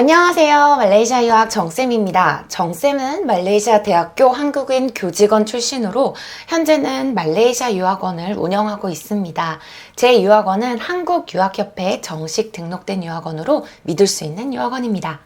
안녕하세요. 말레이시아 유학 정쌤입니다. 정쌤은 말레이시아 대학교 한국인 교직원 출신으로 현재는 말레이시아 유학원을 운영하고 있습니다. 제 유학원은 한국유학협회에 정식 등록된 유학원으로 믿을 수 있는 유학원입니다.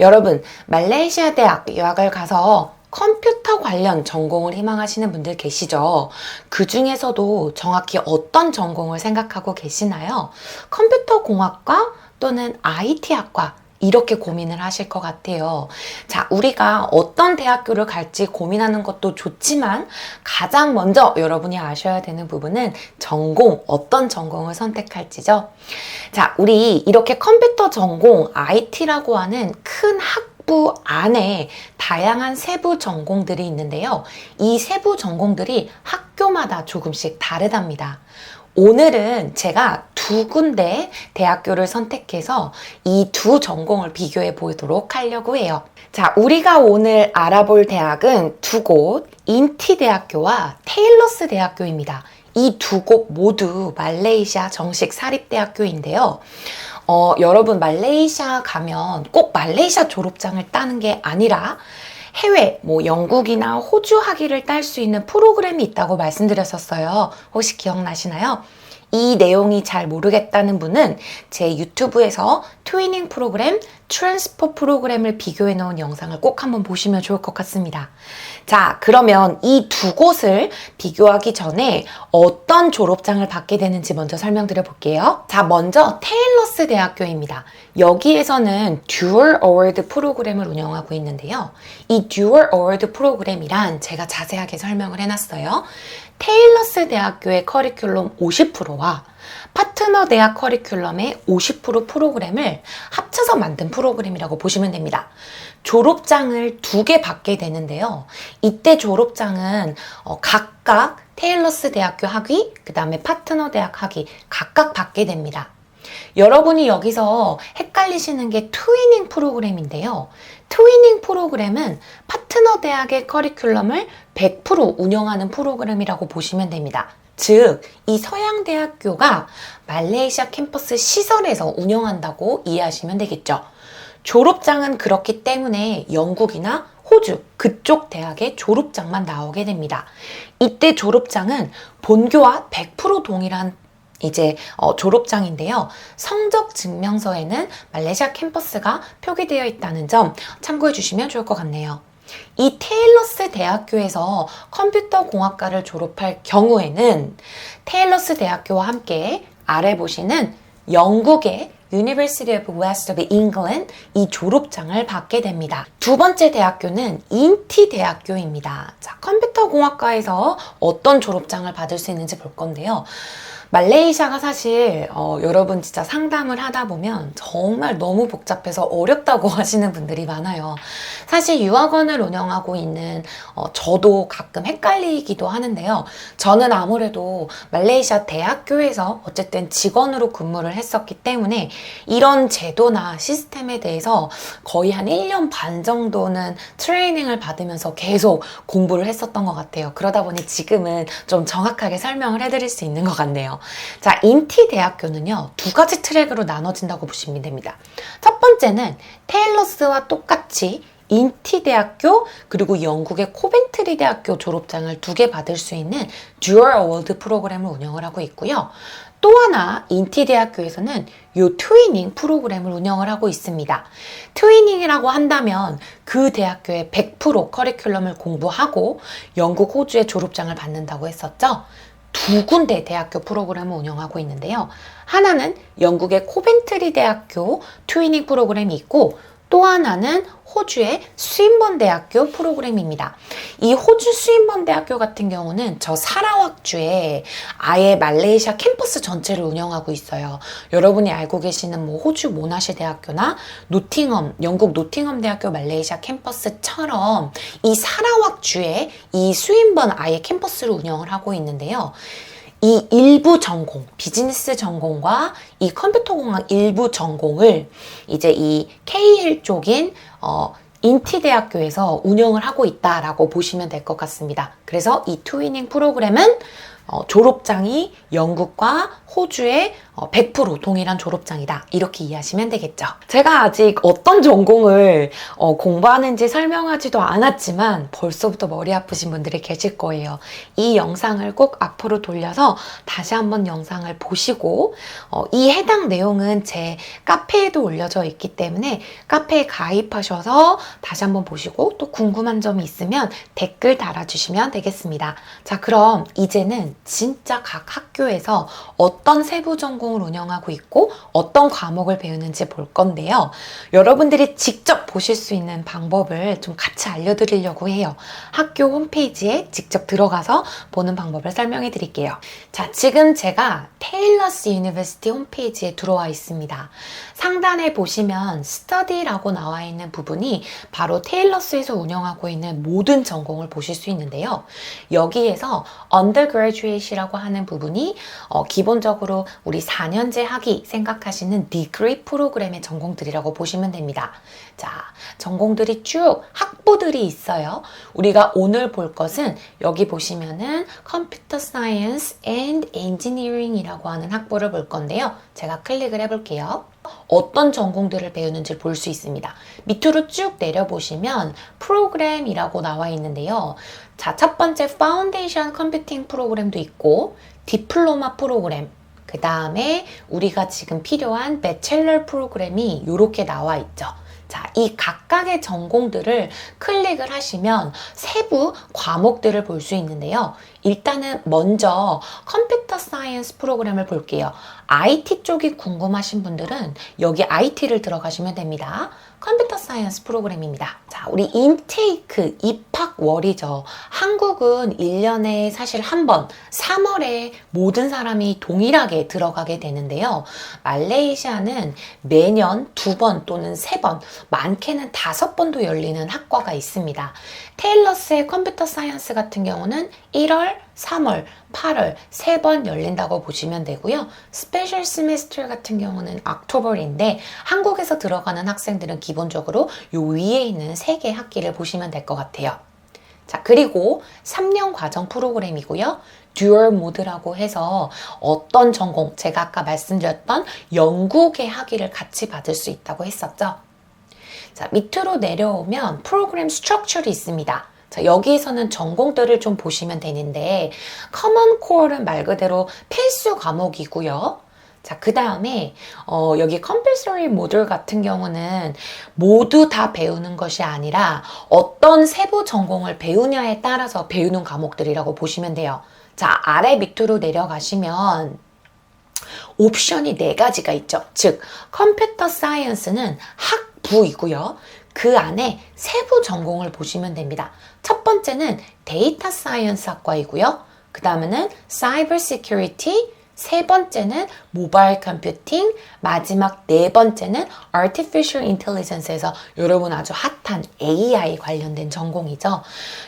여러분, 말레이시아 대학 유학을 가서 컴퓨터 관련 전공을 희망하시는 분들 계시죠? 그 중에서도 정확히 어떤 전공을 생각하고 계시나요? 컴퓨터 공학과 또는 IT학과 이렇게 고민을 하실 것 같아요. 자, 우리가 어떤 대학교를 갈지 고민하는 것도 좋지만 가장 먼저 여러분이 아셔야 되는 부분은 전공, 어떤 전공을 선택할지죠. 자, 우리 이렇게 컴퓨터 전공, IT라고 하는 큰 학 부 안에 다양한 세부 전공들이 있는데요. 이 세부 전공들이 학교마다 조금씩 다르답니다. 오늘은 제가 두 군데 대학교를 선택해서 이 두 전공을 비교해 보도록 하려고 해요. 자, 우리가 오늘 알아볼 대학은 두 곳, 인티대학교와 테일러스 대학교입니다. 이 두 곳 모두 말레이시아 정식 사립대학교인데요. 어, 여러분, 말레이시아 가면 꼭 말레이시아 졸업장을 따는 게 아니라 해외, 뭐 영국이나 호주 학위를 딸 수 있는 프로그램이 있다고 말씀드렸었어요. 혹시 기억나시나요? 이 내용이 잘 모르겠다는 분은 제 유튜브에서 트위닝 프로그램, 트랜스퍼 프로그램을 비교해 놓은 영상을 꼭 한번 보시면 좋을 것 같습니다. 자, 그러면 이 두 곳을 비교하기 전에 어떤 졸업장을 받게 되는지 먼저 설명드려 볼게요. 자, 먼저 테일러스 대학교입니다. 여기에서는 듀얼 어워드 프로그램을 운영하고 있는데요. 이 듀얼 어워드 프로그램이란 제가 자세하게 설명을 해놨어요. 테일러스 대학교의 커리큘럼 50%와 파트너 대학 커리큘럼의 50% 프로그램을 합쳐서 만든 프로그램이라고 보시면 됩니다. 졸업장을 두 개 받게 되는데요. 이때 졸업장은 어, 각각 테일러스 대학교 학위, 그 다음에 파트너 대학 학위 각각 받게 됩니다. 여러분이 여기서 헷갈리시는 게 트위닝 프로그램인데요. 트위닝 프로그램은 파트너 대학의 커리큘럼을 100% 운영하는 프로그램이라고 보시면 됩니다. 즉, 이 서양대학교가 말레이시아 캠퍼스 시설에서 운영한다고 이해하시면 되겠죠. 졸업장은 그렇기 때문에 영국이나 호주 그쪽 대학의 졸업장만 나오게 됩니다. 이때 졸업장은 본교와 100% 동일한 이제 어, 졸업장인데요. 성적 증명서에는 말레이시아 캠퍼스가 표기되어 있다는 점 참고해 주시면 좋을 것 같네요. 이 테일러스 대학교에서 컴퓨터 공학과를 졸업할 경우에는 테일러스 대학교와 함께 아래 보시는 영국의 University of West of England 이 졸업장을 받게 됩니다. 두 번째 대학교는 인티 대학교입니다. 자, 컴퓨터 공학과에서 어떤 졸업장을 받을 수 있는지 볼 건데요. 말레이시아가 사실 어, 여러분 진짜 상담을 하다 보면 정말 너무 복잡해서 어렵다고 하시는 분들이 많아요. 사실 유학원을 운영하고 있는 어, 저도 가끔 헷갈리기도 하는데요. 저는 아무래도 말레이시아 대학교에서 어쨌든 직원으로 근무를 했었기 때문에 이런 제도나 시스템에 대해서 거의 한 1년 반 정도는 트레이닝을 받으면서 계속 공부를 했었던 것 같아요. 그러다 보니 지금은 좀 정확하게 설명을 해드릴 수 있는 것 같네요. 자, 인티 대학교는요, 두 가지 트랙으로 나눠진다고 보시면 됩니다. 첫 번째는 테일러스와 똑같이 인티 대학교 그리고 영국의 코벤트리 대학교 졸업장을 두 개 받을 수 있는 듀얼 어워드 프로그램을 운영을 하고 있고요. 또 하나 인티 대학교에서는 요 트위닝 프로그램을 운영을 하고 있습니다. 트위닝이라고 한다면 그 대학교의 100% 커리큘럼을 공부하고 영국 호주의 졸업장을 받는다고 했었죠. 두 군데 대학교 프로그램을 운영하고 있는데요. 하나는 영국의 코벤트리 대학교 트위닝 프로그램이 있고 또 하나는 호주의 스윈번 대학교 프로그램입니다. 이 호주 스윈번 대학교 같은 경우는 저 사라왁주에 아예 말레이시아 캠퍼스 전체를 운영하고 있어요. 여러분이 알고 계시는 뭐 호주 모나시 대학교나 노팅엄, 영국 노팅엄 대학교 말레이시아 캠퍼스처럼 이 사라왁주에 이 스윈번 아예 캠퍼스를 운영을 하고 있는데요. 이 일부 전공, 비즈니스 전공과 이 컴퓨터 공학 일부 전공을 이제 이 KL 쪽인 어, 인티 대학교에서 운영을 하고 있다라고 보시면 될 것 같습니다. 그래서 이 트위닝 프로그램은 어, 졸업장이 영국과 호주의 어, 100% 동일한 졸업장이다. 이렇게 이해하시면 되겠죠. 제가 아직 어떤 전공을 어, 공부하는지 설명하지도 않았지만 벌써부터 머리 아프신 분들이 계실 거예요. 이 영상을 꼭 앞으로 돌려서 다시 한번 영상을 보시고 어, 이 해당 내용은 제 카페에도 올려져 있기 때문에 카페에 가입하셔서 다시 한번 보시고 또 궁금한 점이 있으면 댓글 달아주시면 되겠습니다. 자, 그럼 이제는 진짜 각 학교에서 어떤 세부 전공 을 운영하고 있고 어떤 과목을 배우는지 볼 건데요. 여러분들이 직접 보실 수 있는 방법을 좀 같이 알려드리려고 해요. 학교 홈페이지에 직접 들어가서 보는 방법을 설명해 드릴게요. 자, 지금 제가 테일러스 유니버시티 홈페이지에 들어와 있습니다. 상단에 보시면 스터디라고 나와 있는 부분이 바로 테일러스에서 운영하고 있는 모든 전공을 보실 수 있는데요. 여기에서 undergraduate이라고 하는 부분이 어, 기본적으로 우리 4 년제 학위 생각하시는 디그리 프로그램의 전공들이라고 보시면 됩니다. 자, 전공들이 쭉 학부들이 있어요. 우리가 오늘 볼 것은 여기 보시면은 컴퓨터 사이언스 앤 엔지니어링이라고 하는 학부를 볼 건데요. 제가 클릭을 해볼게요. 어떤 전공들을 배우는지 볼 수 있습니다. 밑으로 쭉 내려보시면 프로그램이라고 나와 있는데요. 자, 첫 번째 파운데이션 컴퓨팅 프로그램도 있고 디플로마 프로그램 그 다음에 우리가 지금 필요한 배첼러 프로그램이 이렇게 나와 있죠. 자, 이 각각의 전공들을 클릭을 하시면 세부 과목들을 볼 수 있는데요. 일단은 먼저 컴퓨터 사이언스 프로그램을 볼게요. IT 쪽이 궁금하신 분들은 여기 IT를 들어가시면 됩니다. 컴퓨터 사이언스 프로그램입니다. 자, 우리 인테이크 입학월이죠. 한국은 1년에 사실 한 번, 3월에 모든 사람이 동일하게 들어가게 되는데요. 말레이시아는 매년 두 번 또는 세 번, 많게는 다섯 번도 열리는 학과가 있습니다. 테일러스의 컴퓨터 사이언스 같은 경우는 1월, 3월, 8월 세 번 열린다고 보시면 되고요. 스페셜 세미스터 같은 경우는 옥토버인데 한국에서 들어가는 학생들은 기본적으로 요 위에 있는 세 개 학기를 보시면 될 것 같아요. 자, 그리고 3년 과정 프로그램이고요. 듀얼 모드라고 해서 어떤 전공, 제가 아까 말씀드렸던 영국의 학위를 같이 받을 수 있다고 했었죠. 자, 밑으로 내려오면 프로그램 스트럭처리 있습니다. 자, 여기에서는 전공들을 좀 보시면 되는데, 커먼 코어는 말 그대로 필수 과목이고요. 자, 그 다음에, 어, 여기 컴플서리 모듈 같은 경우는 모두 다 배우는 것이 아니라 어떤 세부 전공을 배우냐에 따라서 배우는 과목들이라고 보시면 돼요. 자, 아래 밑으로 내려가시면 옵션이 네 가지가 있죠. 즉, 컴퓨터 사이언스는 학부이고요. 그 안에 세부 전공을 보시면 됩니다. 첫 번째는 데이터 사이언스 학과이고요. 그 다음에는 사이버 시큐리티, 세 번째는 모바일 컴퓨팅, 마지막 네 번째는 artificial intelligence에서 여러분 아주 핫한 AI 관련된 전공이죠.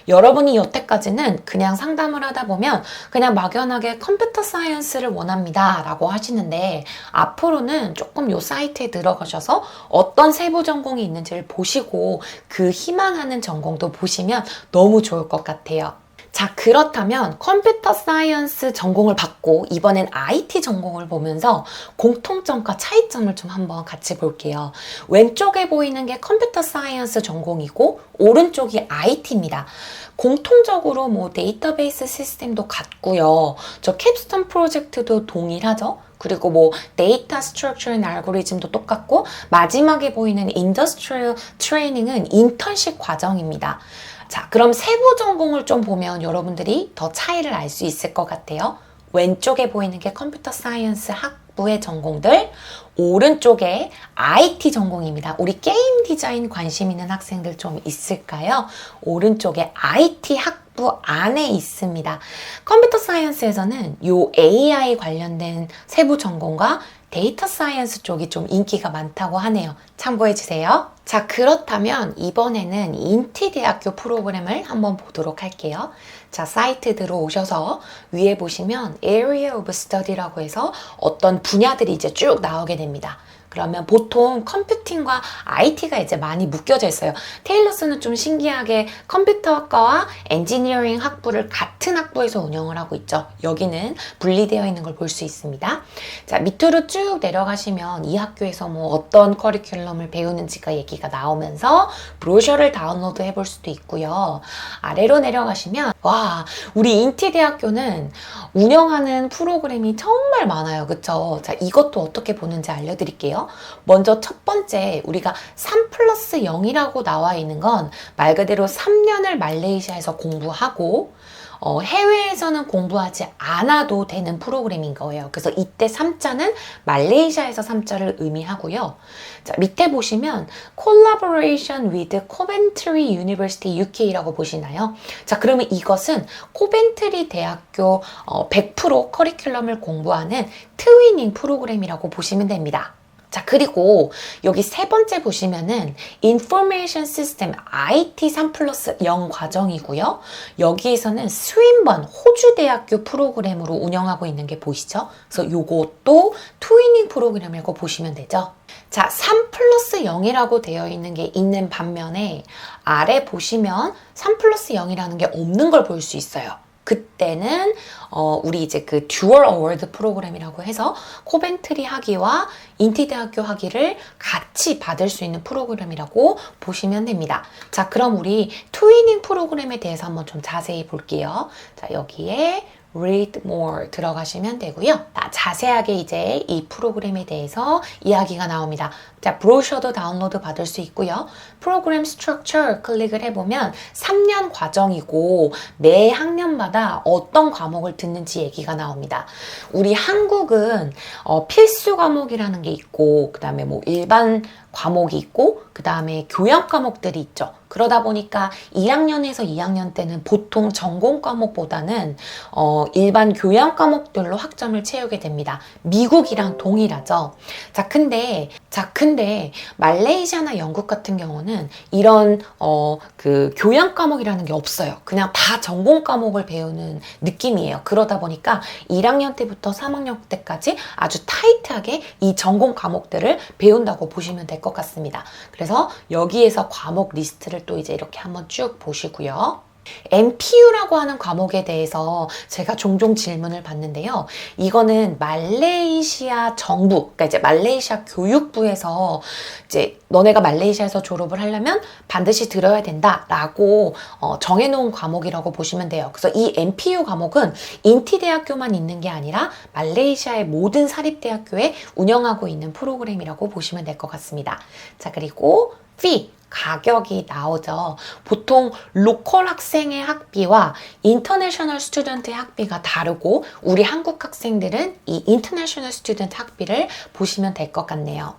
여러분이 여태까지는 그냥 상담을 하다 보면 그냥 막연하게 컴퓨터 사이언스를 원합니다 라고 하시는데 앞으로는 조금 요 사이트에 들어가셔서 어떤 세부 전공이 있는지를 보시고 그 희망하는 전공도 보시면 너무 좋을 것 같아요. 자, 그렇다면 컴퓨터 사이언스 전공을 받고 이번엔 IT 전공을 보면서 공통점과 차이점을 좀 한번 같이 볼게요. 왼쪽에 보이는 게 컴퓨터 사이언스 전공이고 오른쪽이 IT입니다. 공통적으로 뭐 데이터베이스 시스템도 같고요. 저 캡스톤 프로젝트도 동일하죠. 그리고 뭐 데이터 스트럭처 앤 알고리즘도 똑같고 마지막에 보이는 인더스트리얼 트레이닝은 인턴십 과정입니다. 자, 그럼 세부 전공을 좀 보면 여러분들이 더 차이를 알 수 있을 것 같아요. 왼쪽에 보이는 게 컴퓨터 사이언스 학부의 전공들, 오른쪽에 IT 전공입니다. 우리 게임 디자인 관심 있는 학생들 좀 있을까요? 오른쪽에 IT 학부 안에 있습니다. 컴퓨터 사이언스에서는 요 AI 관련된 세부 전공과 데이터 사이언스 쪽이 좀 인기가 많다고 하네요. 참고해 주세요. 자, 그렇다면 이번에는 인티대학교 프로그램을 한번 보도록 할게요. 자, 사이트 들어오셔서 위에 보시면 Area of Study라고 해서 어떤 분야들이 이제 쭉 나오게 됩니다. 그러면 보통 컴퓨팅과 IT가 이제 많이 묶여져 있어요. 테일러스는 좀 신기하게 컴퓨터학과와 엔지니어링 학부를 같은 학부에서 운영을 하고 있죠. 여기는 분리되어 있는 걸 볼 수 있습니다. 자, 밑으로 쭉 내려가시면 이 학교에서 뭐 어떤 커리큘럼을 배우는지가 얘기가 나오면서 브로셔를 다운로드 해볼 수도 있고요. 아래로 내려가시면 와, 우리 인티 대학교는 운영하는 프로그램이 정말 많아요. 그쵸? 자, 이것도 어떻게 보는지 알려드릴게요. 먼저 첫 번째, 우리가 3 플러스 0이라고 나와 있는 건 말 그대로 3년을 말레이시아에서 공부하고 어, 해외에서는 공부하지 않아도 되는 프로그램인 거예요. 그래서 이때 3자는 말레이시아에서 3자를 의미하고요. 자, 밑에 보시면 Collaboration with Coventry University UK라고 보시나요? 자, 그러면 이것은 코벤트리 대학교 어, 100% 커리큘럼을 공부하는 트위닝 프로그램이라고 보시면 됩니다. 자, 그리고 여기 세 번째 보시면은 Information System IT 3 플러스 0 과정이고요. 여기에서는 스윈번 호주 대학교 프로그램으로 운영하고 있는 게 보이시죠? 그래서 요것도 트위닝 프로그램이라고 보시면 되죠. 자, 3 플러스 0이라고 되어 있는 게 있는 반면에 아래 보시면 3 플러스 0이라는 게 없는 걸 볼 수 있어요. 그때는 어, 우리 이제 그 듀얼 어워드 프로그램이라고 해서 코벤트리 학위와 인티대학교 학위를 같이 받을 수 있는 프로그램이라고 보시면 됩니다. 자, 그럼 우리 트위닝 프로그램에 대해서 한번 좀 자세히 볼게요. 자, 여기에 read more 들어가시면 되고요. 자, 자세하게 이제 이 프로그램에 대해서 이야기가 나옵니다. 자, 브로셔도 다운로드 받을 수 있고요. 프로그램 스트럭처 클릭을 해보면 3년 과정이고 매 학년마다 어떤 과목을 듣는지 얘기가 나옵니다. 우리 한국은 어, 필수 과목이라는 게 있고 그 다음에 뭐 일반 과목이 있고 그 다음에 교양 과목들이 있죠. 그러다 보니까 2학년에서 2학년 때는 보통 전공 과목보다는 어, 일반 교양 과목들로 학점을 채우게 됩니다. 미국이랑 동일하죠. 자, 근데 자, 근데 말레이시아나 영국 같은 경우는 이런 어, 그 교양 과목이라는 게 없어요. 그냥 다 전공 과목을 배우는 느낌이에요. 그러다 보니까 1학년 때부터 3학년 때까지 아주 타이트하게 이 전공 과목들을 배운다고 보시면 될것 같습니다. 그래서 여기에서 과목 리스트를 또 이제 이렇게 한번 쭉 보시고요. MPU라고 하는 과목에 대해서 제가 종종 질문을 받는데요. 이거는 말레이시아 정부, 그러니까 이제 말레이시아 교육부에서 이제 너네가 말레이시아에서 졸업을 하려면 반드시 들어야 된다라고 어, 정해놓은 과목이라고 보시면 돼요. 그래서 이 MPU 과목은 인티대학교만 있는 게 아니라 말레이시아의 모든 사립대학교에 운영하고 있는 프로그램이라고 보시면 될 것 같습니다. 자, 그리고 fee. 가격이 나오죠. 보통 로컬 학생의 학비와 인터내셔널 스튜던트의 학비가 다르고 우리 한국 학생들은 이 인터내셔널 스튜던트 학비를 보시면 될 것 같네요.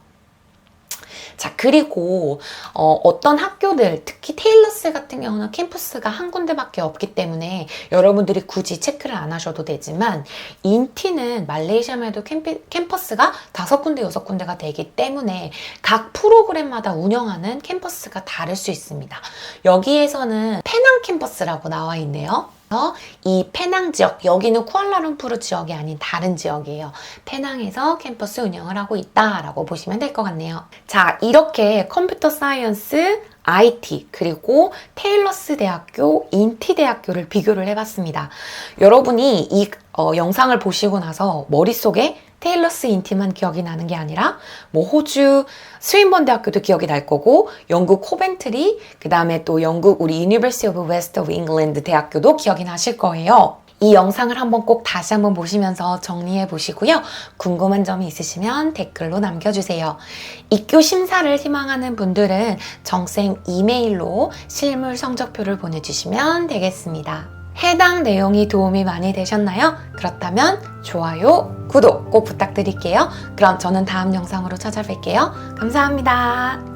자, 그리고 어, 떤 학교들, 특히 테일러스 같은 경우는 캠퍼스가 한 군데밖에 없기 때문에 여러분들이 굳이 체크를 안 하셔도 되지만 인티는 말레이시아에도 캠퍼스가 다섯 군데, 여섯 군데가 되기 때문에 각 프로그램마다 운영하는 캠퍼스가 다를 수 있습니다. 여기에서는 페낭 캠퍼스라고 나와 있네요. 이 페낭 지역, 여기는 쿠알라룸푸르 지역이 아닌 다른 지역이에요. 페낭에서 캠퍼스 운영을 하고 있다라고 보시면 될 것 같네요. 자, 이렇게 컴퓨터 사이언스, IT, 그리고 테일러스 대학교, 인티 대학교를 비교를 해봤습니다. 여러분이 이 어, 영상을 보시고 나서 머릿속에 테일러스 인티만 기억이 나는 게 아니라 뭐 호주 스윈번 대학교도 기억이 날 거고 영국 코벤트리 그 다음에 또 영국 우리 University of West 대학교도 기억이 나실 거예요. 이 영상을 한번 꼭 다시 한번 보시면서 정리해 보시고요. 궁금한 점이 있으시면 댓글로 남겨주세요. 입교 심사를 희망하는 분들은 정쌤 이메일로 실물 성적표를 보내주시면 되겠습니다. 해당 내용이 도움이 많이 되셨나요? 그렇다면 좋아요, 구독 꼭 부탁드릴게요. 그럼 저는 다음 영상으로 찾아뵐게요. 감사합니다.